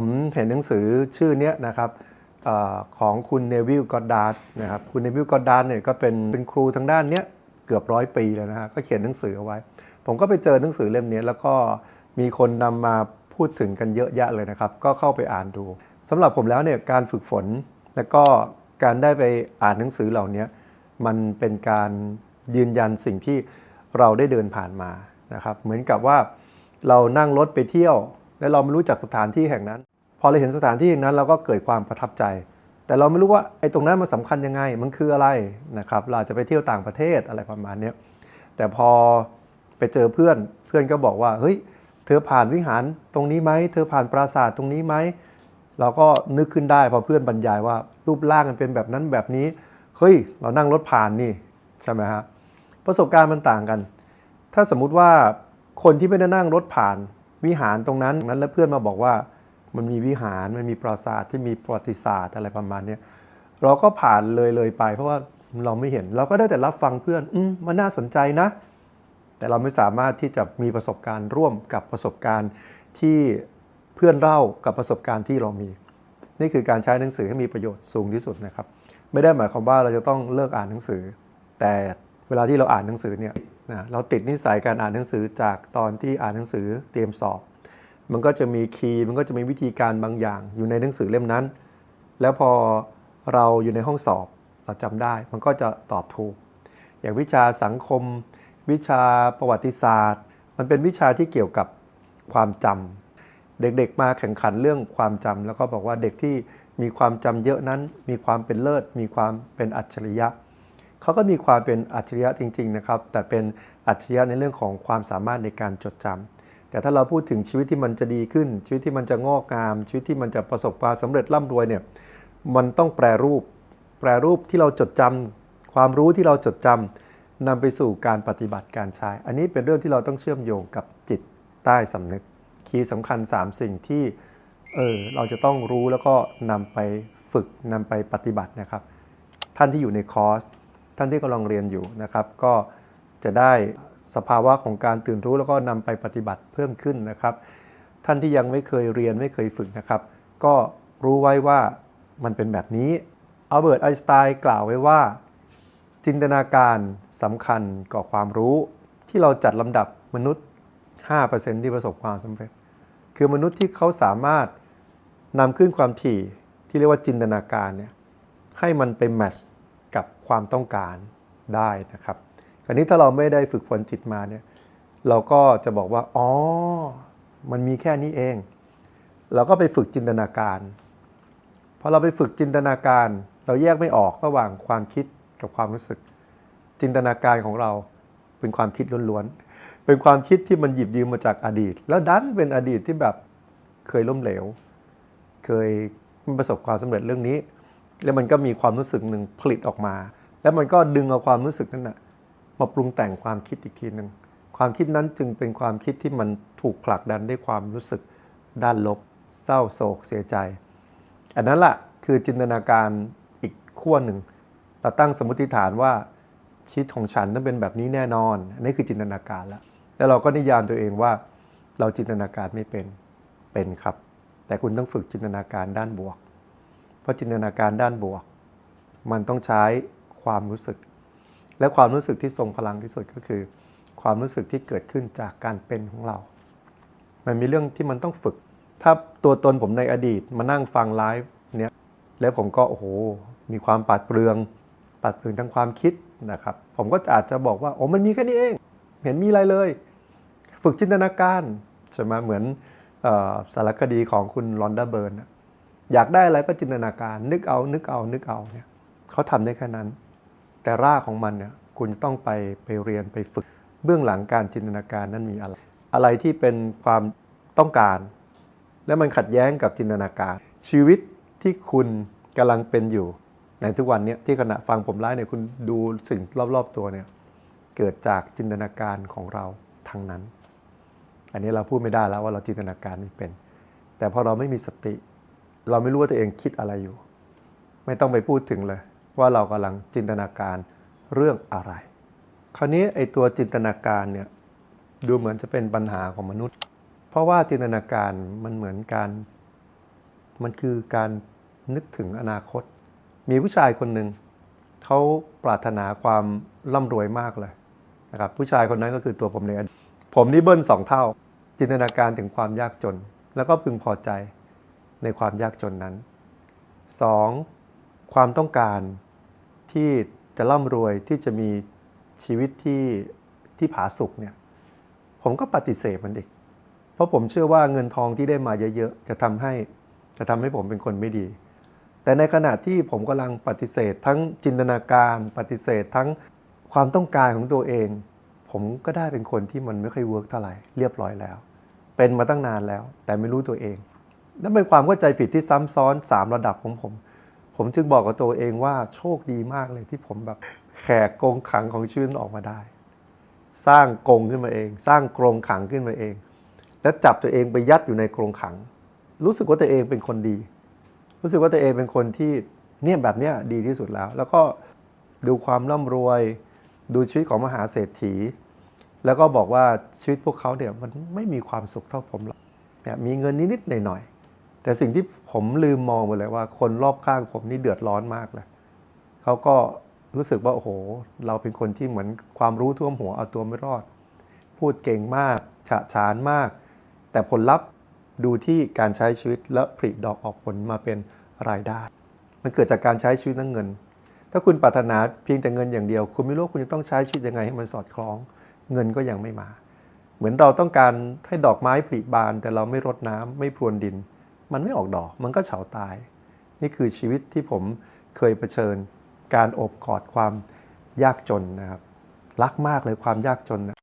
ผมเห็นหนังสือชื่อเนี้ยนะครับอของคุณเนวิลกอดดาร์ดนะครับคุณเนวิลกอดดาร์ดเนี่ยก็เป็นเป็นครูทางด้านเนี้ยเกือบร้อยปีแล้วนะฮะก็เขียนหนังสือเอาไว้ ผมก็ไปเจอหนังสือเล่มนี้แล้วก็มีคนนำมาพูดถึงกันเยอะแยะเลยนะครับ ก็เข้าไปอ่านดูสำหรับผมแล้วเนี่ยการฝึกฝนแล้วก็การได้ไปอ่านหนังสือเหล่านี้มันเป็นการยืนยันสิ่งที่เราได้เดินผ่านมานะครับ เหมือนกับว่าเรานั่งรถไปเที่ยว และเราไม่รู้จักสถานที่แห่งนั้น พอเราเห็นสถานที่แห่งนั้นเราก็เกิดความประทับใจ แต่เราไม่รู้ว่าไอ้ตรงนั้นมันสำคัญยังไง มันคืออะไรนะครับ เราจะไปเที่ยวต่างประเทศอะไรประมาณนี้แต่พอไปเจอเพื่อนเพื่อนก็บอกว่าเฮ้ยเธอผ่านวิหารตรงนี้ไหมเธอผ่านปราสาทตรงนี้ไหมเราก็นึกขึ้นได้พอเพื่อนบรรยายว่ารูปร่างมันเป็นแบบนั้นแบบนี้เฮ้ยเรานั่งรถผ่านนี่ใช่ไหมฮะประสบการณ์มันต่างกัน ถ้าสมมุติว่าคนที่ไม่ได้นั่งรถผ่าน วิหารตรงนั้นนั้นแล้วเพื่อนมาบอกว่ามันมีวิหารมันมีปราสาทที่มีประวัติศาสตร์อะไรประมาณนี้เราก็ผ่านเลยเลยไป เพราะว่าเราไม่เห็นเราก็ได้แต่รับฟังเพื่อนอืมมันน่าสนใจนะ แต่เราไม่สามารถที่จะมีประสบการณ์ร่วมกับประสบการณ์ที่เพื่อนเล่ากับประสบการณ์ที่เรามี นี่คือการใช้หนังสือให้มีประโยชน์สูงที่สุดนะครับ ไม่ได้หมายความว่าเราจะต้องเลิกอ่านหนังสือ แต่เวลาที่เราอ่านหนังสือเนี่ย นะเราติดนิสัยการอ่านหนังสือจากตอนที่อ่านหนังสือเตรียมสอบ มันก็จะมีคีย์มันก็จะมีวิธีการบางอย่างอยู่ในหนังสือเล่มนั้น แล้วพอเราอยู่ในห้องสอบเราจำได้ มันก็จะตอบถูก อย่างวิชาสังคม วิชาประวัติศาสตร์ มันเป็นวิชาที่เกี่ยวกับความจำเด็กๆมาแข่งขันเรื่องความจำแล้วก็บอกว่าเด็กที่มีความจำเยอะนั้น มีความเป็นเลิศ มีความเป็นอัจฉริยะ เขาก็มีความเป็นอัจฉริยะจริง ๆ นะครับ แต่เป็นอัจฉริยะในเรื่องของความสามารถในการจดจำแต่ถ้าเราพูดถึงชีวิตที่มันจะดีขึ้น ชีวิตที่มันจะงอกงาม ชีวิตที่มันจะประสบความสำเร็จร่ำรวยเนี่ยมันต้องแปรรูป แปรรูปที่เราจดจำความรู้ที่เราจดจำนำไปสู่การปฏิบัติการใช้ อันนี้เป็นเรื่องที่เราต้องเชื่อมโยงกับจิตใต้สำนึก คีย์สำคัญ 3 สิ่งที่เออเราจะต้องรู้แล้วก็นำไปฝึกนำไปปฏิบัตินะครับ ท่านที่อยู่ในคอร์ส ท่านที่กำลังเรียนอยู่นะครับ ก็จะได้สภาวะของการตื่นรู้แล้วก็นำไปปฏิบัติเพิ่มขึ้นนะครับ ท่านที่ยังไม่เคยเรียนไม่เคยฝึกนะครับ ก็รู้ไว้ว่ามันเป็นแบบนี้อัลเบิร์ตไอน์สไตน์กล่าวไว้ว่า จินตนาการสำคัญก่อความรู้ ที่เราจัดลำดับมนุษย์ 5%ที่ประสบความสำเร็จ คือมนุษย์ที่เขาสามารถนำขึ้นความถี่ที่เรียกว่าจินตนาการเนี่ยให้มันไปแมทช์ กับความต้องการได้นะครับคราวนี้ถ้าเราไม่ได้ฝึกฝนจิตมาเนี่ยเราก็จะบอกว่า อ๋อ มันมีแค่นี้เอง เราก็ไปฝึกจินตนาการพอเราไปฝึกจินตนาการ เราแยกไม่ออกระหว่างความคิดกับความรู้สึก จินตนาการของเราเป็นความคิดล้วนๆ เป็นความคิดที่มันหยิบยืมมาจากอดีต แล้วดันเป็นอดีตที่แบบเคยล้มเหลว เคยไม่ประสบความสำเร็จเรื่องนี้ แล้วมันก็มีความรู้สึกหนึ่งผลิตออกมา แล้วมันก็ดึงเอาความรู้สึกนั้นนะมาปรุงแต่งความคิดอีกทีหนึ่งความคิดนั้นจึงเป็นความคิดที่มันถูกผลักดันด้วยความรู้สึกด้านลบ เศร้าโศกเสียใจ อันนั้นแหละคือจินตนาการอีกขั้วหนึ่งเราตั้งสมมติฐานว่าชีวิตของฉันต้องเป็นแบบนี้แน่นอนอันนี้คือจินตนาการแล้วแล้วเราก็นิยามตัวเองว่า เราจินตนาการไม่เป็นเป็นครับ แต่คุณต้องฝึกจินตนาการด้านบวก ราะจินตนาการด้านบวก มันต้องใช้ความรู้สึก และความรู้สึกที่ทรงพลังที่สุดก็คือ ความรู้สึกที่เกิดขึ้นจากการเป็นของเรา มันมีเรื่องที่มันต้องฝึก ถ้าตัวตนผมในอดีตมานั่งฟังไลฟ์เนี้ยแล้วผมก็โอ้โหมีความปราดเปรืองปราดเปรืองทางความคิดนะครับ ผมก็อาจจะบอกว่าโอ้มันมีแค่นี้เอง เห็นมีอะไรเลย ฝึกจินตนาการใช่ไหมเหมือนออสารคดีของคุณลอนดาเบิร์น อยากได้อะไรก็จินตนาการ นึกเอา นึกเอา นึกเอาเนี่ยเขาทำได้แค่นั้น แต่รากของมันเนี่ยคุณจะต้องไปไปเรียนไปฝึก เบื้องหลังการจินตนาการนั้นมีอะไร อะไรที่เป็นความต้องการ และมันขัดแย้งกับจินตนาการ ชีวิตที่คุณกำลังเป็นอยู่ ในทุกวันเนี้ที่ขณะฟังผมไลฟ์เนี่ยคุณดูสิ่งรอบๆตัวเนี่ยเกิดจากจินตนาการของเราทั้งนั้น อันนี้เราพูดไม่ได้แล้วว่าเราจินตนาการไม่เป็น แต่พอเราไม่มีสติ เราไม่รู้ว่าตัวเองคิดอะไรอยู่ ไม่ต้องไปพูดถึงเลย ว่าเรากำลังจินตนาการเรื่องอะไร คราวนี้ไอ้ตัวจินตนาการเนี่ยดูเหมือนจะเป็นปัญหาของมนุษย์ เพราะว่าจินตนาการมันเหมือนการมันคือการนึกถึงอนาคต มีผู้ชายคนหนึ่งเขาปรารถนาความร่ำรวยมากเลยนะครับผู้ชายคนนั้นก็คือตัวผมในอดีตผมนี่เบิ้ลสองเท่า จินตนาการถึงความยากจน แล้วก็พึงพอใจ ในความยากจนนั้นสองความต้องการที่จะร่ำรวยที่จะมีชีวิตที่ที่ผาสุกเนี่ยผมก็ปฏิเสธมันอีก เพราะผมเชื่อว่าเงินทองที่ได้มาเยอะๆ จะทำให้จะทำให้ผมเป็นคนไม่ดี แต่ในขณะที่ผมกำลังปฏิเสธ ทั้งจินตนาการปฏิเสธทั้งความต้องการของตัวเอง ผมก็ได้เป็นคนที่มันไม่ค่อยเวิร์กเท่าไหร่เรียบร้อยแล้ว เป็นมาตั้งนานแล้ว แต่ไม่รู้ตัวเอง นั่นเป็นความเข้าใจผิดที่ซ้ำซ้อน 3 ระดับของผม ผมจึงบอกกับตัวเองว่าโชคดีมากเลยที่ผมแบบแขกกงขังของชีวิตออกมาได้ สร้างกงขึ้นมาเอง สร้างกรงขังขึ้นมาเอง แล้วจับตัวเองไปยัดอยู่ในกรงขัง รู้สึกว่าตัวเองเป็นคนดี รู้สึกว่าตัวเองเป็นคนที่เนี่ยแบบเนี้ยดีที่สุดแล้ว แล้วก็ดูความร่ำรวย ดูชีวิตของมหาเศรษฐี แล้วก็บอกว่าชีวิตพวกเขาเนี่ยมันไม่มีความสุขเท่าผมหรอกเนี่ยมีเงินนิดๆหน่อยๆ แต่สิ่งที่ผมลืมมองไปเลยว่า คนรอบข้างผมนี่เดือดร้อนมากเลยเขาก็รู้สึกว่าโอ้โห เราเป็นคนที่เหมือนความรู้ท่วมหัวเอาตัวไม่รอด พูดเก่งมาก ฉะฉานมาก แต่ผลลัพธ์ดูที่การใช้ชีวิตและผลิดอกออกผลมาเป็นรายได้ มันเกิดจากการใช้ชีวิตนั่งเงิน ถ้าคุณปรารถนาเพียงแต่เงินอย่างเดียว คุณไม่รู้คุณจะต้องใช้ชีวิตยังไงให้มันสอดคล้อง เงินก็ยังไม่มา เหมือนเราต้องการให้ดอกไม้ผลิบานแต่เราไม่รดน้ำไม่พรวนดิน มันไม่ออกดอก มันก็เฉาตาย นี่คือชีวิตที่ผมเคยเผชิญการอบกอดความยากจนนะครับ รักมากเลยความยากจนนะ